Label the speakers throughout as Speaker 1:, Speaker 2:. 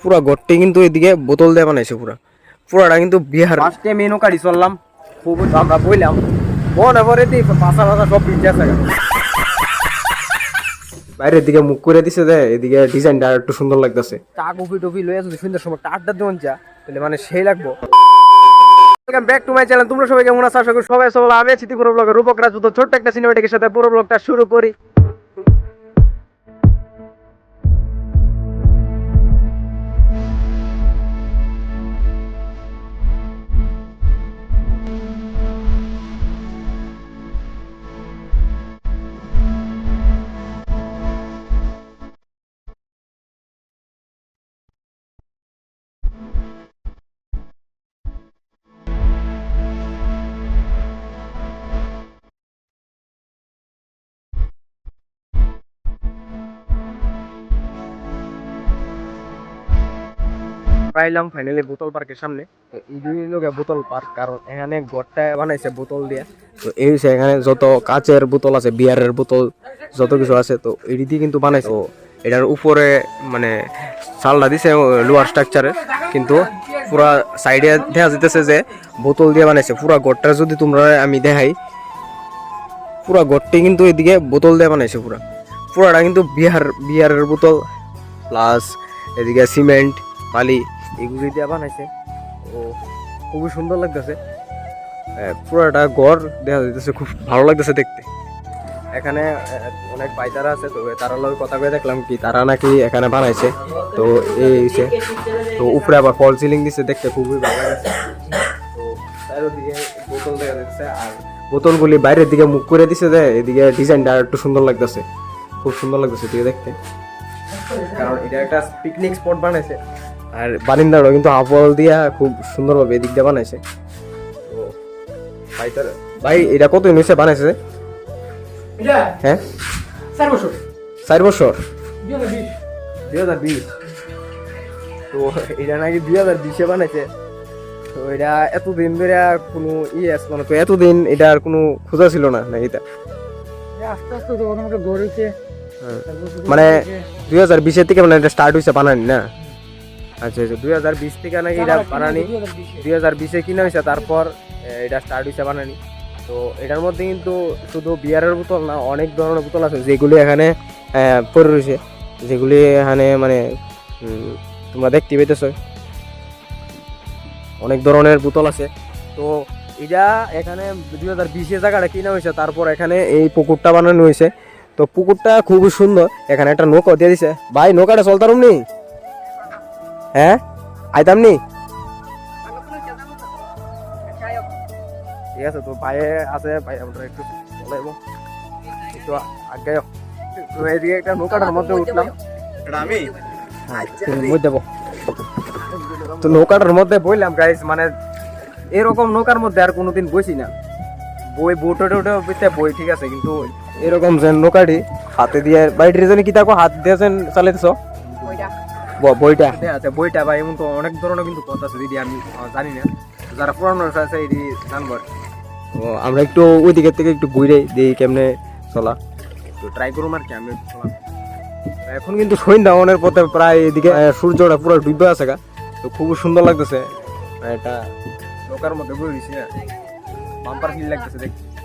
Speaker 1: পুরা গড়টি কিন্তু এদিকে বোতল দিয়ে বানাইছে পুরা। পুরাটা কিন্তু বিহার। ফার্স্টে মেনু কাটি চললাম। খুব আমরা বইলাম। মনে পরে দি পাশা পাশা সব পিছিয়ে আছে। বাইরের দিকে মুখ করে দিছে যে এদিকে ডিজাইনটা একটু সুন্দর লাগতেছে। চা কফি টফি লয়ে যদি সুন্দর সময় টাটটা দেওয়ান চা তাহলে মানে সেই লাগবো। Welcome back to my channel তোমরা সবাই কেমন আছো? আশা করি সবাই সবাই আমি আছি পুরো ব্লগের রূপক রাজপুত। ছোট্ট একটা সিনেমাটিকের সাথে পুরো ব্লগটা শুরু করি। পাইলাম ফাইনালি বোতল পার্কের সামনে। তো এই লোকে বোতল পার্ক কারণ এখানে ঘরটা বানাইছে বোতল দিয়ে। তো এই হচ্ছে এখানে যত কাচের বোতল আছে বিয়ারের বোতল, যত কিছু আছে, তো এটি দিয়ে কিন্তু বানাইছে। তো এটার উপরে মানে চালটা দিছে লোয়ার স্ট্রাকচারে কিন্তু পুরা সাইডে দেখা যেতেছে যে বোতল দিয়ে বানাইছে। পুরা ঘরটা যদি তোমরা আমি দেখাই, পুরা ঘরটি কিন্তু এদিকে বোতল দিয়ে বানাইছে পুরা। পুরাটা কিন্তু বিহার বিহারের বোতল প্লাস এদিকে সিমেন্ট বালি। এগুলি দিয়ে বানাইছে। ও, খুবই সুন্দর লাগতেছে। পুরাটা ঘর দেখা যাইতেছে, খুব ভালো লাগতেছে দেখতে। এখানে অনেক পাইতারা আছে, তো তারা লগে কথা কয়ে দেখলাম কি তারা নাকি এখানে বানাইছে। তো এই তো উপরে আবার ফল সিলিং দিছে, দেখতে খুবই ভালো লাগছে তো চারিদিকে বোতল দেখা যাচ্ছে আর বোতলগুলি বাইরের দিকে মুখ করে দিছে যে, এদিকে ডিজাইনটা একটু সুন্দর লাগতেছে। খুব সুন্দর লাগতেছে দিকে দেখতে। কারণ এটা একটা পিকনিক স্পট বানাইছে। আর বারিন্দারও কিন্তু আপল দিয়া খুব সুন্দরভাবে এদিক দিয়ে বানাইছে। তো ভাই তার ভাই এটা কত নিচে বানাইছে? হ্যাঁ?
Speaker 2: চার বছর।
Speaker 1: চার বছর?
Speaker 2: দুই হাজার বিশ।
Speaker 1: তো এটা নাকি দুই হাজার বিশে বানাইছে। তো এটা এতদিন ধরে কোনো ইয়ে আসলো না তো এতদিন এটার কোনো খোঁজা ছিল না নাকি এটা?
Speaker 2: আস্তে আস্তে তো গড়েছে
Speaker 1: হ্যাঁ। মানে দুই হাজার বিশের থেকে মানে এটা স্টার্ট হয়েছে বানানি না? আচ্ছা আচ্ছা দুই হাজার বিশ থেকে নাকি এটা বানানি? দুই হাজার বিশে। কিনা হয়েছে তারপর এটা স্টার্ট হয়েছে বানানি। তো এটার মধ্যে কিন্তু শুধু বিয়ারের বোতল না অনেক ধরনের বোতল আছে যেগুলি এখানে পড়ে রয়েছে। যেগুলি এখানে মানে তোমরা দেখতে পেতেছ অনেক ধরনের বোতল আছে। তো এটা এখানে দুই হাজার বিশে জায়গাটা কিনা হয়েছে তারপর এখানে এই পুকুরটা বানানো হয়েছে। তো পুকুরটা খুবই সুন্দর এখানে একটা নৌকা দিয়ে দিছে। ভাই নৌকাটা চলতাম নি হ্যাঁ? আইতাম নি ঠিক আছে তো পায়ে আছে আমরা একটু চলাইব একটু আগে এদিকে একটা নৌকাটার মধ্যে উঠলাম।
Speaker 3: আমি?
Speaker 1: মধ্যে বো। তো নৌকাটার মধ্যে বইলাম গাইস মানে এরকম নৌকার মধ্যে আর কোনোদিন বসি না। বই বোটে টোটে বুঝতে বই ঠিক আছে কিন্তু এরকম যে নৌকাটি হাতে দিয়ে বাইরের জন্য কি তাকে হাত দিয়েছেন চালাইতেছ? বইটা। আচ্ছা বইটা বা এমন তো অনেক ধরনের কিন্তু কথা আছে দিদি আমি জানি না। যারা পুরানো আছে এটি জানব। তো আমরা একটু ওই দিকের থেকে একটু ঘুরে দিই কেমনে চলা। তো ট্রাই করুম আর কি আমি চলা এখন কিন্তু সন্ধ্যা অনের পথে প্রায় এদিকে সূর্যটা পুরো ডুবে আছে গা। তো খুব সুন্দর লাগতেছে। এটা নৌকার মধ্যে বই রয়েছি না বাম্পার ফিল লাগতেছে দেখতে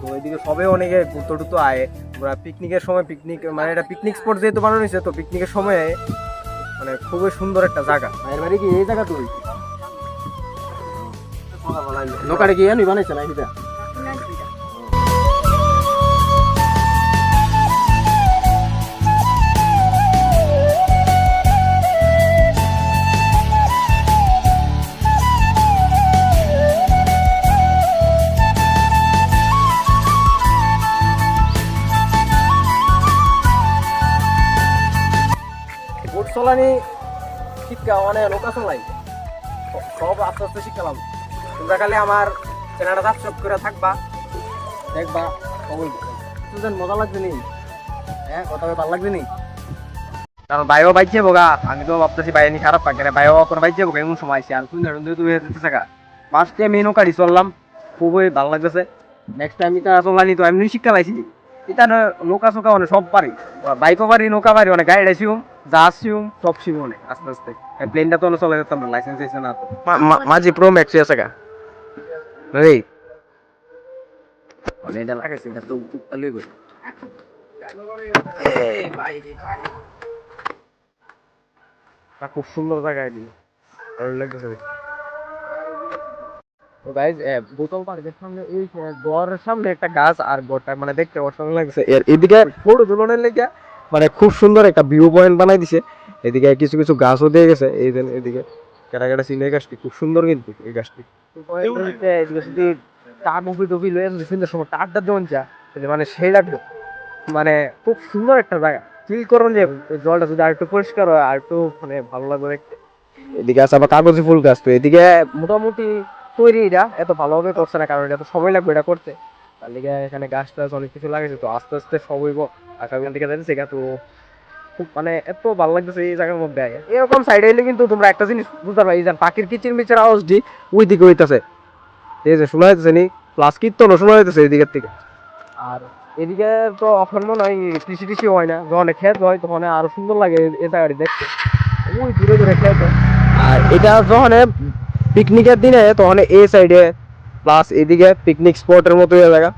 Speaker 1: তো ওইদিকে সবে অনেকে ঘুরতে টুতো আয়। আমরা পিকনিকের সময় পিকনিক মানে এটা পিকনিক স্পট যেহেতু বানানো হয়েছে, তো পিকনিকের সময় মানে খুবই সুন্দর একটা জায়গা। মায়ের বাড়ি কি এই জায়গা তুই নৌকাটা কি জানি বানাইছে না এটা শিক্ষা মানে নৌকা চলাই সব আস্তে আস্তে শিখালাম তোমরা খালি আমার চ্যানেলটা সাবস্ক্রাইব করে থাকবা দেখবা সবাই। সুজন মজা লাগছে নি? হ্যাঁ কথা ভালো লাগছে নি? কারণ বাইও বাইছে বোগা আমি তো ভাবতেছি বাইরে খারাপ পাকে না বাইও কোনো বাইছে বোগা এমন সময় আছে আর সুন্দর সুন্দর তুই যেতে থাকা টাইম এই নৌকাটি চললাম খুবই ভালো লাগতেছে। নেক্সট টাইম এটা চলানি তো এমনি শিক্ষা পাইছি এটা নৌকা চৌকা মানে সব পারি। বাইকও পারি নৌকা পারি মানে গাড়ি আইসিও যা আসিউম সব শিবনে আস্তে আস্তে। প্লেনটা তো চলে যেতাম না লাইসেন্স এসে না তো। মাঝি প্রো ম্যাক্স আছে গা। রে। প্লেনটা লাগাইছে এটা তো উত্তালই গই খুব সুন্দর জায়গা এটি ভালো লাগতেছে। তো গাইজ বোতল পার্কের সামনে এই ঘরের সামনে একটা গাছ আর ঘরটা মানে দেখতে অসাধারণ লাগছে এর এদিকে ফটো তুলনের লেগে মানে খুব সুন্দর একটা ভিউ পয়েন্ট বানাই দিছে। এদিকে কিছু কিছু গাছও দিয়ে গেছে এই এদিকে কেটা কেটা চিনে গাছটি খুব সুন্দর কিন্তু এই গাছটি। মুভি লয়ে সুন্দর সময় যেমন চা মানে সেই লাগবে মানে খুব সুন্দর একটা জায়গা। ফিল করুন যে জলটা যদি আরেকটু পরিষ্কার হয় আর একটু মানে ভালো লাগবে দেখতে। এদিকে আছে আবার কাগজি ফুল গাছ তো এদিকে মোটামুটি তৈরি এটা এত ভালোভাবে করছে না কারণ এটা তো সময় লাগবে এটা করতে। তার লিগে এখানে গাছ টাছ অনেক কিছু লাগাইছে, তো আস্তে আস্তে সব হইব। আগামী দিকে যাইতেছে তো খুব মানে এত ভালো লাগতেছে এই জায়গার মধ্যে এরকম সাইডে এলে কিন্তু তোমরা একটা জিনিস বুঝতে এই যে পাখির কিচির মিচির আওয়াজটি ওই দিকে হইতাছে। এই যে শোনা যাইতেছে নি প্লাস কীর্তনও শোনা যাইতেছে এই দিকের থেকে। আর এদিকে তো এখন মনে হয় কৃষি টিসি হয় না, যখন খেত হয় তখন আরও সুন্দর লাগে এই- জায়গাটি দেখতে। ওই দূরে দূরে খেত আর এটা যখন পিকনিকের দিনে, তখন এই সাইডে প্লাস এদিকে পিকনিক স্পটের মতো জায়গা।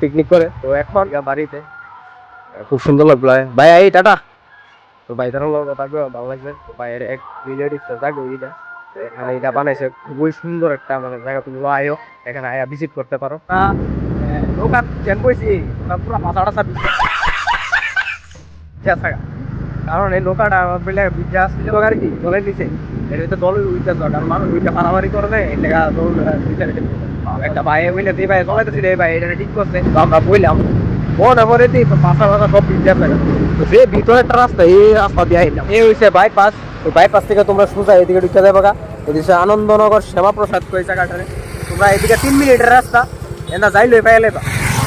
Speaker 1: পিকনিক করে। তো এখন বাড়িতে। খুব সুন্দর লাগল ভাই। এই টাটা। তো ভাই তারা লোক থাকবে ভালো লাগবে ভাইয়ের এক রিলেটিভ থাকবে এইটা এখানে এটা বানাইছে খুবই সুন্দর একটা মানে জায়গা তুমি আয়ো। এখানে আয়া ভিজিট করতে পারো। দোকান চেন কইছি পুরো মাথা টাথা কারণ এই লোকাটা বিদ্যা আসছিল লোকার কি? দলের নিচে। এর ভিতরে দল উইটা কারণ মানুষ উইটা মারামারি করে দেয় এই লেগা দল বিচারে একটা ভাই বইলে দিয়ে ভাই চলাইতেছিল এই ভাই এটা ঠিক করছে। তো আমরা বললাম, মনে করে দিই পাশা পাশা সব বিদ্যা থাকে তো যে ভিতরে একটা রাস্তা, এই রাস্তা দিয়ে আইলাম। এই হইছে বাইপাস ওই বাইপাস থেকে তোমরা সোজা এদিকে ঢুকে যাবে গা। এদিকে আনন্দনগর শ্যামাপ্রসাদ কই জায়গাটারে তোমরা এদিকে তিন মিনিটের রাস্তা এটা যাই লই পাইলে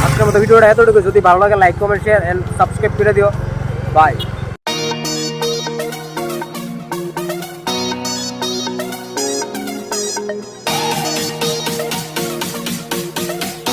Speaker 1: আজকের মতো ভিডিওটা এতটুকু। যদি ভালো লাগে like comment share and subscribe করে দিও। বাই